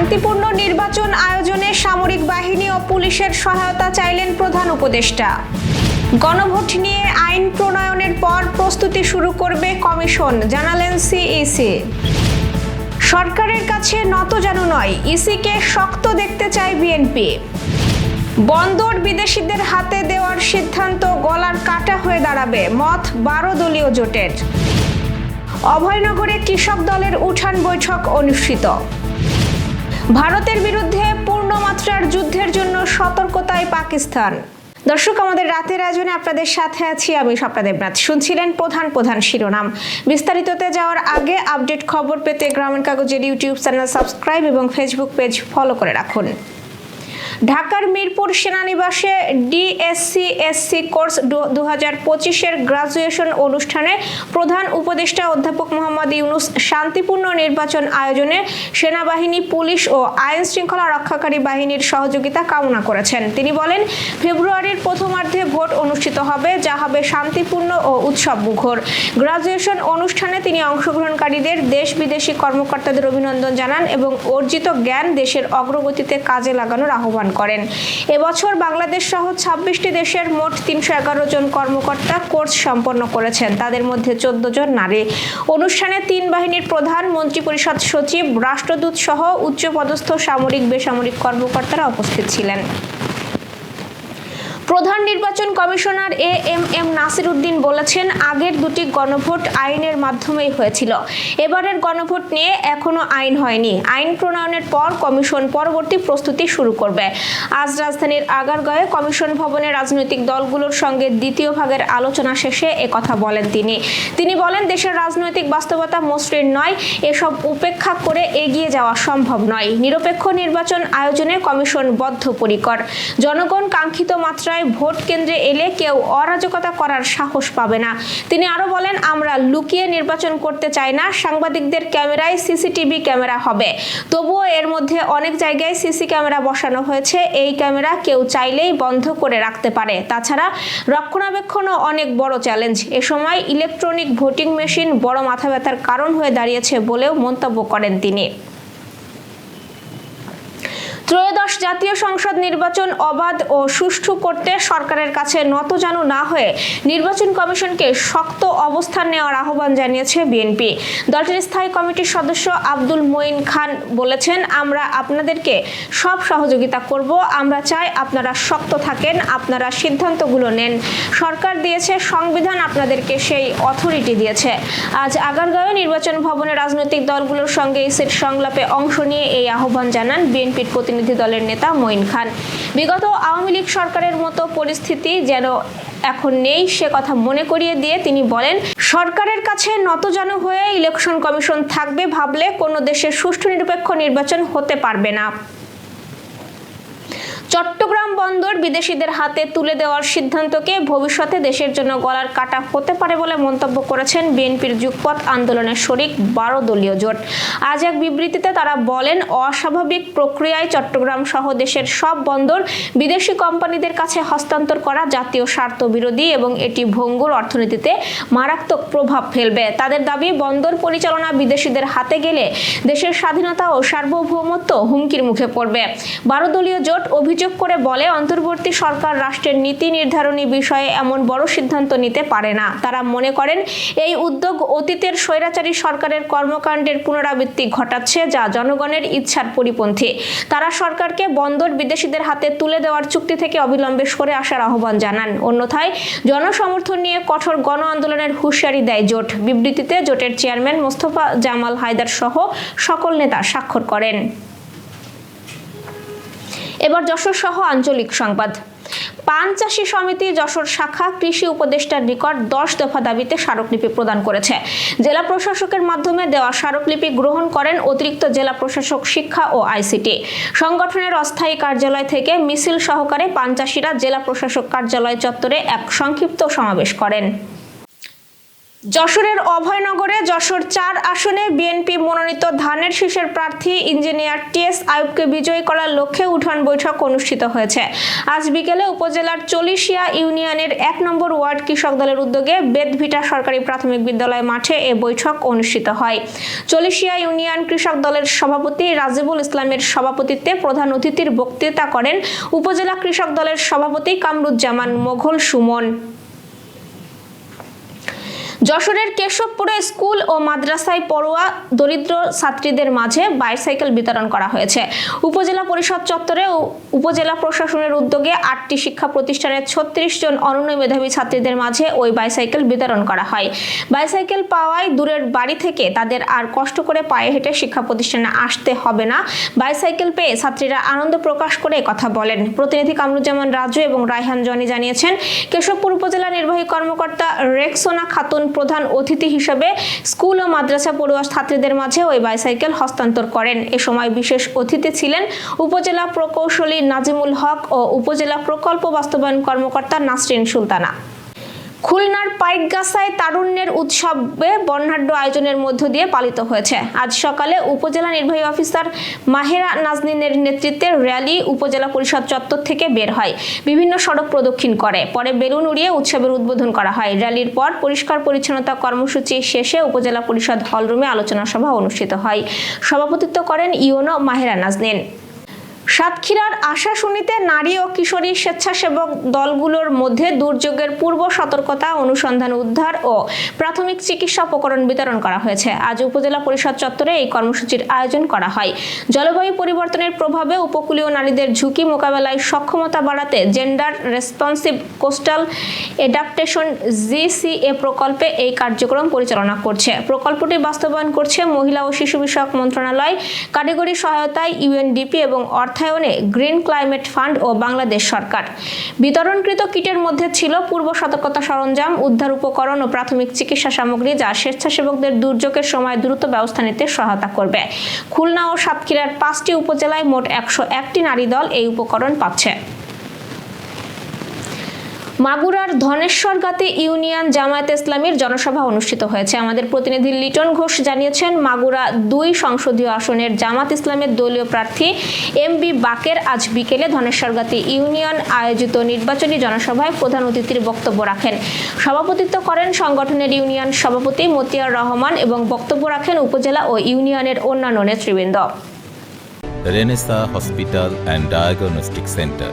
শান্তিপূর্ণ নির্বাচন আয়োজনে সামরিক বাহিনী ও পুলিশের সহায়তা চাইলেন প্রধান উপদেষ্টা। গণভোট নিয়ে আইন প্রণয়নের পর প্রস্তুতি শুরু করবে কমিশন, জানালেন সিইসি সরকারের কাছে নত যেন নয় ইসিকে শক্ত দেখতে চায় বিএনপি বন্দর বিদেশিদের হাতে দেওয়ার সিদ্ধান্ত গলার কাটা হয়ে দাঁড়াবে মত বারো দলীয় জোটের। অভয়নগরে কৃষক দলের উঠান বৈঠক অনুষ্ঠিত। ভারতের বিরুদ্ধে পূর্ণমাত্রার যুদ্ধের জন্য সতর্কতায় পাকিস্তান। দর্শক, আমাদের রাতের আয়োজনে আপনাদের সাথে আছি আমি স্বপ্না দেবনাথ। শুনছিলেন প্রধান প্রধান শিরোনাম। বিস্তারিততে যাওয়ার আগে আপডেট খবর পেতে গ্রামীণ কাগজের ইউটিউব চ্যানেল সাবস্ক্রাইব এবং ফেসবুক পেজ ফলো করে রাখুন। ঢাকার মিরপুর সেনানিবাসে ডিএসসি এসসি কোর্স দু হাজার পঁচিশের গ্রাজুয়েশন অনুষ্ঠানে প্রধান উপদেষ্টা অধ্যাপক মোহাম্মদ ইউনুস শান্তিপূর্ণ নির্বাচন আয়োজনে সেনাবাহিনী, পুলিশ ও আইন শৃঙ্খলা রক্ষাকারী বাহিনীর সহযোগিতা কামনা করেছেন। তিনি বলেন, ফেব্রুয়ারির প্রথমার্ধে ভোট অনুষ্ঠিত হবে, যা হবে শান্তিপূর্ণ ও উৎসব মুখর। গ্রাজুয়েশন অনুষ্ঠানে তিনি অংশগ্রহণকারীদের দেশ বিদেশি কর্মকর্তাদের অভিনন্দন জানান এবং অর্জিত জ্ঞান দেশের অগ্রগতিতে কাজে লাগানোর আহ্বান করেন। এবছর বাংলাদেশ সহ ছাব্বিশটি দেশের মোট তিনশো এগারো জন কর্মকর্তা কোর্স সম্পন্ন করেছেন। তাদের মধ্যে চোদ্দ জন নারী। অনুষ্ঠানে তিন বাহিনীর প্রধান মন্ত্রী পরিষদ সচিব, রাষ্ট্রদূত সহ উচ্চপদস্থ সামরিক বেসামরিক কর্মকর্তারা উপস্থিত ছিলেন। প্রধান নির্বাচন commissioner A M M Nasir Uddin বলেছেন, আগের দুটি গণভোট আইনের মাধ্যমেই হয়েছিল। এবারের গণভোট নিয়ে এখনও আইন হয়নি। আইন প্রণয়নের পর কমিশন পরবর্তী প্রস্তুতি শুরু করবে। আজ রাজধানীর আগারগাঁয়ে কমিশন ভবনে রাজনৈতিক দলগুলোর সঙ্গে দ্বিতীয় ভাগের আলোচনা শেষে কথা বলেন তিনি। তিনি বলেন, দেশের রাজনৈতিক বাস্তবতা মসৃণ নয়, এসব উপেক্ষা করে এগিয়ে যাওয়া সম্ভব নয়। নিরপেক্ষ নির্বাচন আয়োজনে কমিশন বদ্ধপরিকর। জনগণ কাঙ্ক্ষিত মাত্রায় ভোট কেন্দ্রে এলে কেউ অরাজকতা করার সাহস পাবে না। তিনি আরও বলেন, আমরা লুকিয়ে নির্বাচন করতে চাই না, সাংবাদিকদের ক্যামেরায় সিসিটিভি ক্যামেরা হবে। তবুও এর মধ্যে অনেক জায়গায় সিসি ক্যামেরা বসানো হয়েছে। এই ক্যামেরা কেউ চাইলেই বন্ধ করে রাখতে পারে। তাছাড়া রক্ষণাবেক্ষণও অনেক বড় চ্যালেঞ্জ। এ সময় ইলেকট্রনিক ভোটিং মেশিন বড় মাথা ব্যথার কারণ হয়ে দাঁড়িয়েছে বলেও মন্তব্য করেন তিনি। ত্রয়োদশ জাতীয় সংসদ নির্বাচন অবাধ ও সুষ্ঠু করতে সরকারের কাছে নতজানু না হয়ে নির্বাচন কমিশনকে শক্ত অবস্থান নেওয়ার আহ্বান জানিয়েছে বিএনপি। দলটির স্থায়ী কমিটির সদস্য আব্দুল মঈন খান বলেছেন, আমরা আপনাদেরকে সব সহযোগিতা করব। আমরা চাই আপনারা শক্ত থাকেন, আপনারা সিদ্ধান্তগুলো নেন। সরকার দিয়েছে সংবিধান, আপনাদেরকে সেই অথরিটি দিয়েছে। আজ আগারগাঁও নির্বাচন ভবনে রাজনৈতিক দলগুলোর সঙ্গে ইসির সংলাপে অংশ নিয়ে এই আহ্বান জানান বিএনপির প্রতিনিধি প্রতিনিধি দলের নেতা মঈন খান। বিগত আওয়ামী লীগ সরকারের মতো পরিস্থিতি যেন এখন নেই, সে কথা মনে করিয়ে দিয়ে তিনি বলেন, সরকারের কাছে নতজানু হয়ে ইলেকশন কমিশন থাকবে ভাবলে কোনো দেশে সুষ্ঠু নিরপেক্ষ নির্বাচন হতে পারবে না। চট্টগ্রাম বন্দর বিদেশিদের হাতে তুলে দেওয়ার সিদ্ধান্তকে ভবিষ্যতে দেশের জন্য গলার কাটা হতে পারে বলে মন্তব্য করেছেন বিএনপির যুগপথ আন্দোলনের শরিক বারো দলীয় জোট। আজ এক বিবৃতিতে তারা বলেন, অস্বাভাবিক প্রক্রিয়ায় চট্টগ্রাম সহ দেশের সব বন্দর বিদেশি কোম্পানিদের কাছে হস্তান্তর করা জাতীয় স্বার্থ বিরোধী এবং এটি ভঙ্গুর অর্থনীতিতে মারাত্মক প্রভাব ফেলবে। তাদের দাবি, বন্দর পরিচালনা বিদেশিদের হাতে গেলে দেশের স্বাধীনতা ও সার্বভৌমত্ব হুমকির মুখে পড়বে। বারো দলীয় জোট অভিযোগ অভিযোগ করে বলে, অন্তর্বর্তী সরকার রাষ্ট্রের নীতি নির্ধারণী বিষয়ে এমন বড় সিদ্ধান্ত নিতে পারে না। তারা মনে করেন, এই উদ্যোগ অতীতের স্বৈরাচারী সরকারের কর্মকাণ্ডের পুনরাবৃত্তি ঘটাচ্ছে যা জনগণের ইচ্ছার পরিপন্থী। তারা সরকারকে বন্দর বিদেশিদের হাতে তুলে দেওয়ার চুক্তি থেকে অবিলম্বে সরে আসার আহ্বান জানান। অন্যথায়, জনসমর্থন নিয়ে কঠোর গণ আন্দোলনের হুঁশিয়ারি দেয় জোট। বিবৃতিতে জোটের চেয়ারম্যান মোস্তফা জামাল হায়দার সহ সকল নেতা স্বাক্ষর করেন। এবার যশোর সহ আঞ্চলিক সংবাদ। পান চাষী সমিতি যশোর শাখা কৃষি উপদেষ্টার নিকট দশ দফা দাবিতে স্মারকলিপি প্রদান করেছে। জেলা প্রশাসকের মাধ্যমে দেওয়া স্মারকলিপি গ্রহণ করেন অতিরিক্ত জেলা প্রশাসক শিক্ষা ও আইসিটি। সংগঠনের অস্থায়ী কার্যালয় থেকে মিছিল সহকারে পান চাষিরা জেলা প্রশাসক কার্যালয় চত্বরে এক সংক্ষিপ্ত সমাবেশ করেন। যশোরের অভয়নগরে যশোর চার আসনে বিএনপি মনোনীত ধানের শীষের প্রার্থী ইঞ্জিনিয়ার টিএস আয়ুবকে বিজয়ী করার লক্ষ্যে উঠান বৈঠক অনুষ্ঠিত হয়েছে। আজ বিকেলে উপজেলার চলিশিয়া ইউনিয়নের এক নম্বর ওয়ার্ড কৃষক দলের উদ্যোগে বেদভিটা সরকারি প্রাথমিক বিদ্যালয় মাঠে এ বৈঠক অনুষ্ঠিত হয়। চলিশিয়া ইউনিয়ন কৃষক দলের সভাপতি রাজিবুল ইসলামের সভাপতিত্বে প্রধান অতিথির বক্তৃতা করেন উপজেলা কৃষক দলের সভাপতি কামরুজ্জামান মোঘল সুমন। যশোরের কেশবপুরে স্কুল ও মাদ্রাসায় পড়ুয়া দরিদ্র ছাত্রীদের মাঝে বাইসাইকেল বিতরণ করা হয়েছে। উপজেলা পরিষদ চত্বরে উপজেলা প্রশাসনের উদ্যোগে আটটি শিক্ষা প্রতিষ্ঠানের ছত্রিশ জন অনন্য মেধাবী ছাত্রীদের মাঝে ওই বাইসাইকেল বিতরণ করা হয়। বাইসাইকেল পাওয়ায় দূরের বাড়ি থেকে তাদের আর কষ্ট করে পায়ে হেঁটে শিক্ষা প্রতিষ্ঠানে আসতে হবে না। বাইসাইকেল পেয়ে ছাত্রীরা আনন্দ প্রকাশ করে কথা বলেন। প্রতিনিধি কামরুজ্জামান রাজু এবং রায়হান জনি জানিয়েছেন, কেশবপুর উপজেলা নির্বাহী কর্মকর্তা রেক্সোনা খাতুন প্রধান অতিথি হিসেবে স্কুল ও মাদ্রাসা পড়ুয়া ছাত্রীদের মাঝে ওই বাইসাইকেল হস্তান্তর করেন। এ সময় বিশেষ অতিথি ছিলেন উপজেলা প্রকৌশলী নাজিমুল হক ও উপজেলা প্রকল্প বাস্তবায়ন কর্মকর্তা নাসরিন সুলতানা। খুলনার পাইকগাছায় তারুণ্যের উৎসবে বর্ণাঢ্য আয়োজনের মধ্য দিয়ে পালিত হয়েছে। আজ সকালে উপজেলা নির্বাহী অফিসার মাহেরা নাজনিনের নেতৃত্বে র্যালি উপজেলা পরিষদ চত্বর থেকে বের হয়। বিভিন্ন সড়ক প্রদক্ষিণ করে। পরে বেলুন উড়িয়ে উৎসবের উদ্বোধন করা হয়। র্যালির পর পরিষ্কার পরিচ্ছন্নতা কর্মসূচি শেষে উপজেলা পরিষদ হলরুমে আলোচনা সভা অনুষ্ঠিত হয়। সভাপতিত্ব করেন ইউনো মাহেরা নাজনিন। সাতক্ষীরার আশা শুনিতে নারী ও কিশোরী স্বেচ্ছাসেবক দলগুলোর মধ্যে দুর্যোগের পূর্ব সতর্কতা, অনুসন্ধান উদ্ধার ও প্রাথমিক চিকিৎসা উপকরণ বিতরণ করা হয়েছে। আজ উপজেলা পরিষদ চত্বরে এই কর্মসূচির আয়োজন করা হয়। জলবায়ু পরিবর্তনের প্রভাবে উপকূলীয় নারীদের ঝুঁকি মোকাবেলায় সক্ষমতা বাড়াতে gender responsive coastal adaptation GCA প্রকল্পে এই কার্যক্রম পরিচালনা করছে। প্রকল্পটি বাস্তবায়ন করছে মহিলা ও শিশু বিষয়ক মন্ত্রণালয়, কারিগরি সহায়তায় ইউএনডিপি এবং অর্থায়নে গ্রিন ক্লাইমেট ফান্ড ও বাংলাদেশ সরকার। বিতরণকৃত কিটের মধ্যে ছিল পূর্ব সতর্কতা সরঞ্জাম, উদ্ধার উপকরণ ও প্রাথমিক চিকিৎসা সামগ্রী যা স্বেচ্ছাসেবকদের দুর্যোগের সময় দ্রুত ব্যবস্থা নিতে সহায়তা করবে। খুলনা ও সাতক্ষীরার পাঁচটি উপজেলায় মোট একশো একটি নারী দল এই উপকরণ পাচ্ছে। মাগুরার ধনেশ্বরগাতি ইউনিয়ন জামায়াত ইসলামীর জনসভা অনুষ্ঠিত হয়েছে। আমাদের প্রতিনিধি লিটন ঘোষ জানিয়েছেন, মাগুরা দুই সংসদীয় আসনের জামাত ইসলামের দলীয় প্রার্থী এম বি বাকের আজ বিকেলে ধনেশ্বরগাতি ইউনিয়ন আয়োজিত নির্বাচনী জনসভায় প্রধান অতিথির বক্তব্য রাখেন। সভাপতিত্ব করেন সংগঠনের ইউনিয়ন সভাপতি মতিয়ার রহমান এবং বক্তব্য রাখেন উপজেলা ও ইউনিয়নের অন্যান্য নেতৃবৃন্দ। Renaissance hospital and diagnostic centre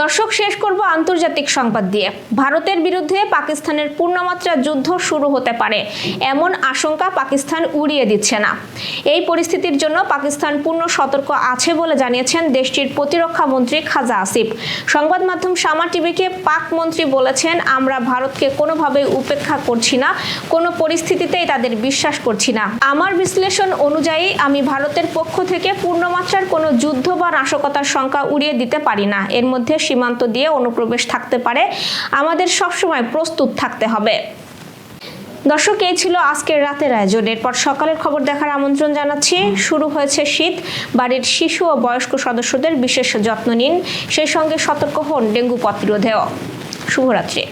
দর্শক, শেষ করব আন্তর্জাতিক সংবাদ দিয়ে। ভারতের বিরুদ্ধে পাকিস্তানের পূর্ণমাত্রা যুদ্ধ শুরু হতে পারে, এমন আশঙ্কা পাকিস্তান উড়িয়ে দিচ্ছে না। এই পরিস্থিতির জন্য পাকিস্তান পূর্ণ সতর্ক আছে বলে জানিয়েছেন দেশটির প্রতিরক্ষা মন্ত্রী খাজা আসিফ। সংবাদ মাধ্যম সামা টিভিকে পাক মন্ত্রী বলেছেন, আমরা ভারতকে কোনোভাবেই উপেক্ষা করছি না, কোনো পরিস্থিতিতেই তাদের বিশ্বাস করছি না। আমার বিশ্লেষণ অনুযায়ী, আমি ভারতের পক্ষ থেকে পূর্ণমাত্রার কোনো যুদ্ধ বা নাশকতার সংখ্যা উড়িয়ে দিতে পারি না। এর মধ্যে সীমান্ত দিয়ে অনুপ্রবেশ থাকতে পারে। আমাদের সবসময় প্রস্তুত থাকতে হবে। দর্শক, এই ছিল আজকের রাতের আয়োজন। এরপর সকালের খবর দেখার আমন্ত্রণ জানাচ্ছি। শুরু হয়েছে শীত। বাড়ির শিশু ও বয়স্ক সদস্যদের বিশেষ যত্ন নিন। সেই সঙ্গে সতর্ক হন ডেঙ্গু প্রতিরোধেও। শুভরাত্রি।